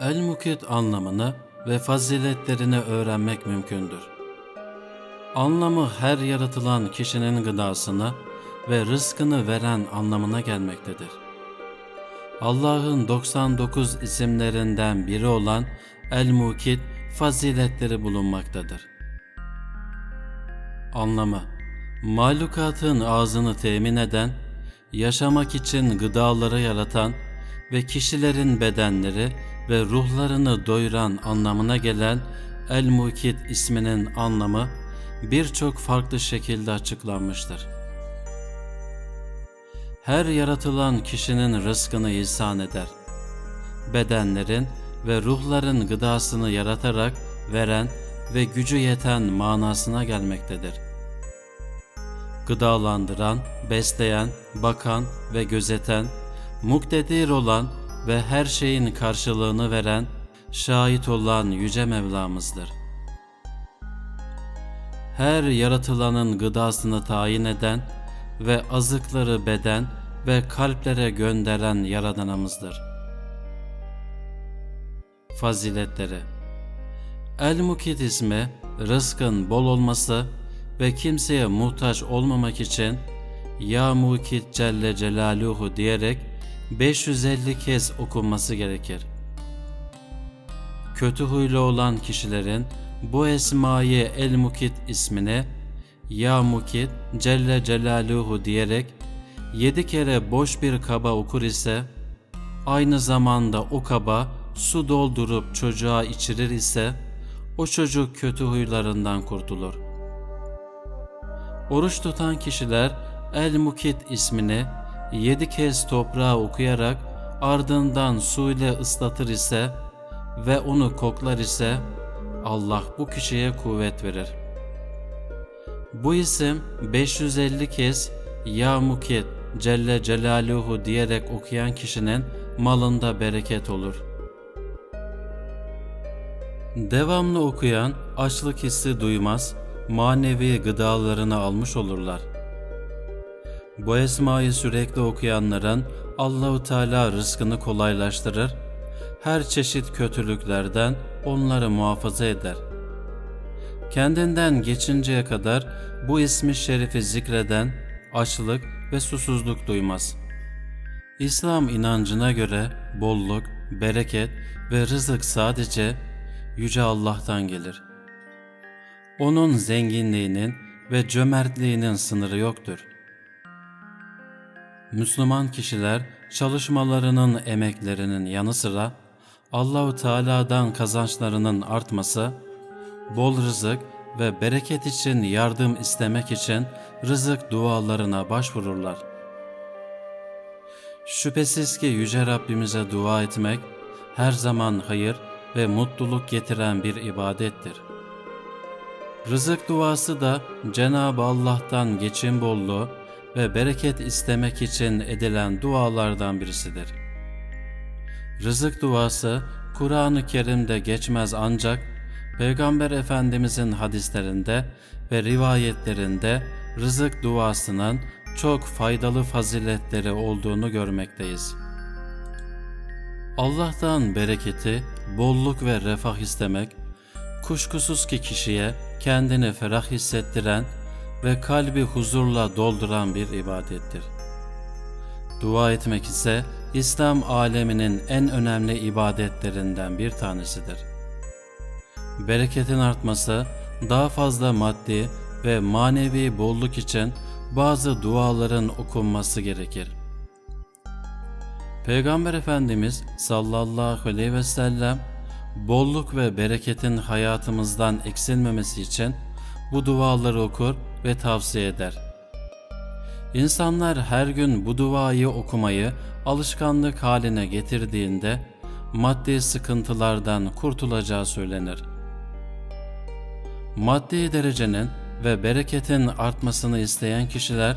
El-Mukit anlamını ve faziletlerini öğrenmek mümkündür. Anlamı her yaratılan kişinin gıdasını ve rızkını veren anlamına gelmektedir. Allah'ın 99 isimlerinden biri olan El-Mukit faziletleri bulunmaktadır. Anlamı Mahlukatın ağzını temin eden, yaşamak için gıdaları yaratan ve kişilerin bedenleri ve ruhlarını doyuran anlamına gelen El-Mukit isminin anlamı birçok farklı şekilde açıklanmıştır. Her yaratılan kişinin rızkını ihsan eder. Bedenlerin ve ruhların gıdasını yaratarak veren ve gücü yeten manasına gelmektedir. Gıdalandıran, besleyen, bakan ve gözeten, muktedir olan ve her şeyin karşılığını veren, şahit olan Yüce Mevlamızdır. Her yaratılanın gıdasını tayin eden ve azıkları beden ve kalplere gönderen Yaradanımızdır. Faziletleri El-Mukit ismi, rızkın bol olması ve kimseye muhtaç olmamak için Ya Mukit Celle Celaluhu diyerek 550 kez okunması gerekir. Kötü huylu olan kişilerin bu esmayı El Mukit ismini Ya Mukit Celle Celaluhu diyerek yedi kere boş bir kaba okur ise aynı zamanda o kaba su doldurup çocuğa içirir ise o çocuk kötü huylarından kurtulur. Oruç tutan kişiler El Mukit ismini yedi kez toprağa okuyarak ardından su ile ıslatır ise ve onu koklar ise Allah bu kişiye kuvvet verir. Bu isim 550 kez Ya Mukit Celle Celaluhu diyerek okuyan kişinin malında bereket olur. Devamlı okuyan açlık hissi duymaz, manevi gıdalarını almış olurlar. Bu esmayı sürekli okuyanların Allahu Teala rızkını kolaylaştırır, her çeşit kötülüklerden onları muhafaza eder. Kendinden geçinceye kadar bu ismi şerifi zikreden açlık ve susuzluk duymaz. İslam inancına göre bolluk, bereket ve rızık sadece Yüce Allah'tan gelir. Onun zenginliğinin ve cömertliğinin sınırı yoktur. Müslüman kişiler çalışmalarının emeklerinin yanı sıra Allahu Teala'dan kazançlarının artması, bol rızık ve bereket için yardım istemek için rızık dualarına başvururlar. Şüphesiz ki Yüce Rabbimize dua etmek her zaman hayır ve mutluluk getiren bir ibadettir. Rızık duası da Cenab-ı Allah'tan geçim bolluğu ve bereket istemek için edilen dualardan birisidir. Rızık duası Kur'an-ı Kerim'de geçmez ancak Peygamber Efendimizin hadislerinde ve rivayetlerinde rızık duasının çok faydalı faziletleri olduğunu görmekteyiz. Allah'tan bereketi, bolluk ve refah istemek, kuşkusuz ki kişiye kendini ferah hissettiren ve kalbi huzurla dolduran bir ibadettir. Dua etmek ise İslam aleminin en önemli ibadetlerinden bir tanesidir. Bereketin artması, daha fazla maddi ve manevi bolluk için bazı duaların okunması gerekir. Peygamber Efendimiz sallallahu aleyhi ve sellem bolluk ve bereketin hayatımızdan eksilmemesi için bu duaları okur ve tavsiye eder. İnsanlar her gün bu duayı okumayı alışkanlık haline getirdiğinde maddi sıkıntılardan kurtulacağı söylenir. Maddi derecenin ve bereketin artmasını isteyen kişiler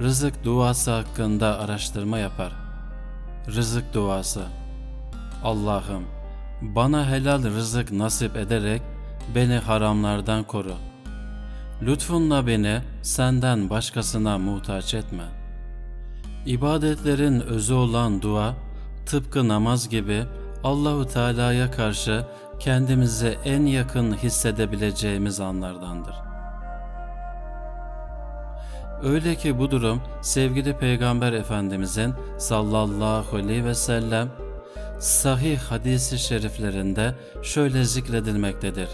rızık duası hakkında araştırma yapar. Rızık duası Allah'ım bana helal rızık nasip ederek beni haramlardan koru. Lütfunla beni senden başkasına muhtaç etme. İbadetlerin özü olan dua tıpkı namaz gibi Allahu Teala'ya karşı kendimizi en yakın hissedebileceğimiz anlardandır. Öyle ki bu durum sevgili Peygamber Efendimizin sallallahu aleyhi ve sellem sahih hadisi şeriflerinde şöyle zikredilmektedir.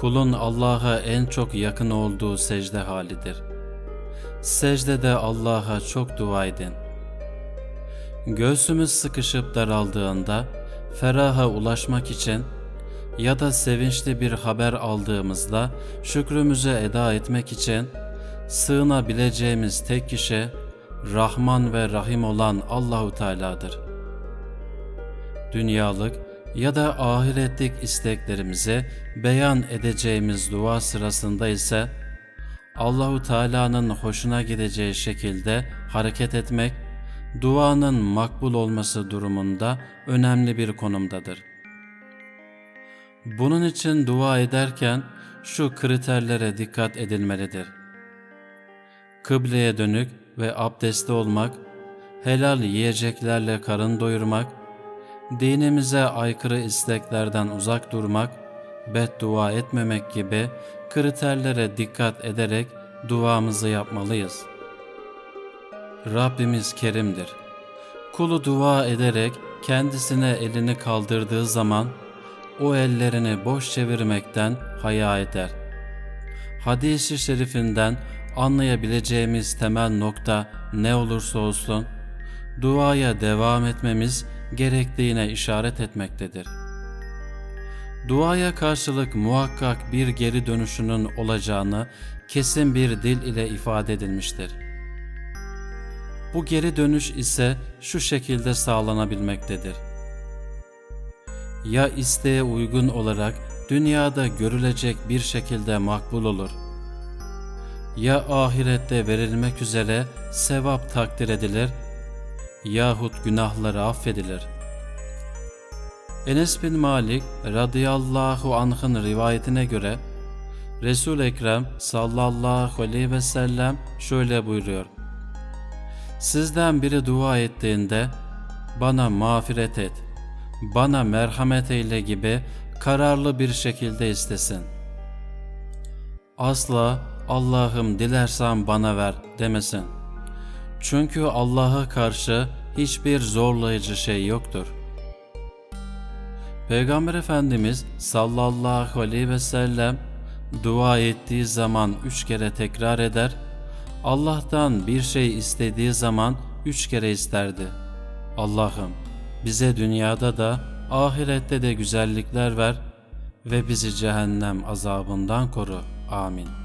Kulun Allah'a en çok yakın olduğu secde halidir. Secdede Allah'a çok dua edin. Göğsümüz sıkışıp daraldığında feraha ulaşmak için ya da sevinçli bir haber aldığımızda şükrümüzü eda etmek için sığınabileceğimiz tek kişi Rahman ve Rahim olan Allahu Teala'dır. Dünyalık ya da ahiretlik isteklerimizi beyan edeceğimiz dua sırasında ise Allahu Teala'nın hoşuna gideceği şekilde hareket etmek duanın makbul olması durumunda önemli bir konumdadır. Bunun için dua ederken şu kriterlere dikkat edilmelidir. Kıbleye dönük ve abdestli olmak, helal yiyeceklerle karın doyurmak, dinimize aykırı isteklerden uzak durmak, beddua etmemek gibi kriterlere dikkat ederek duamızı yapmalıyız. Rabbimiz kerimdir. Kulu dua ederek kendisine elini kaldırdığı zaman o ellerini boş çevirmekten haya eder. Hadis-i şerifinden anlayabileceğimiz temel nokta ne olursa olsun, duaya devam etmemiz gerektiğine işaret etmektedir. Duaya karşılık muhakkak bir geri dönüşünün olacağını kesin bir dil ile ifade edilmiştir. Bu geri dönüş ise şu şekilde sağlanabilmektedir. Ya isteğe uygun olarak dünyada görülecek bir şekilde makbul olur. Ya ahirette verilmek üzere sevap takdir edilir yahut günahları affedilir. Enes bin Malik radıyallahu anh'ın rivayetine göre Resul Ekrem sallallahu aleyhi ve sellem şöyle buyuruyor. Sizden biri dua ettiğinde bana mağfiret et, bana merhamet eyle gibi kararlı bir şekilde istesin. Asla Allah'ım dilersen bana ver demesin. Çünkü Allah'a karşı hiçbir zorlayıcı şey yoktur. Peygamber Efendimiz sallallahu aleyhi ve sellem dua ettiği zaman üç kere tekrar eder, Allah'tan bir şey istediği zaman üç kere isterdi. Allah'ım bize dünyada da ahirette de güzellikler ver ve bizi cehennem azabından koru. Amin.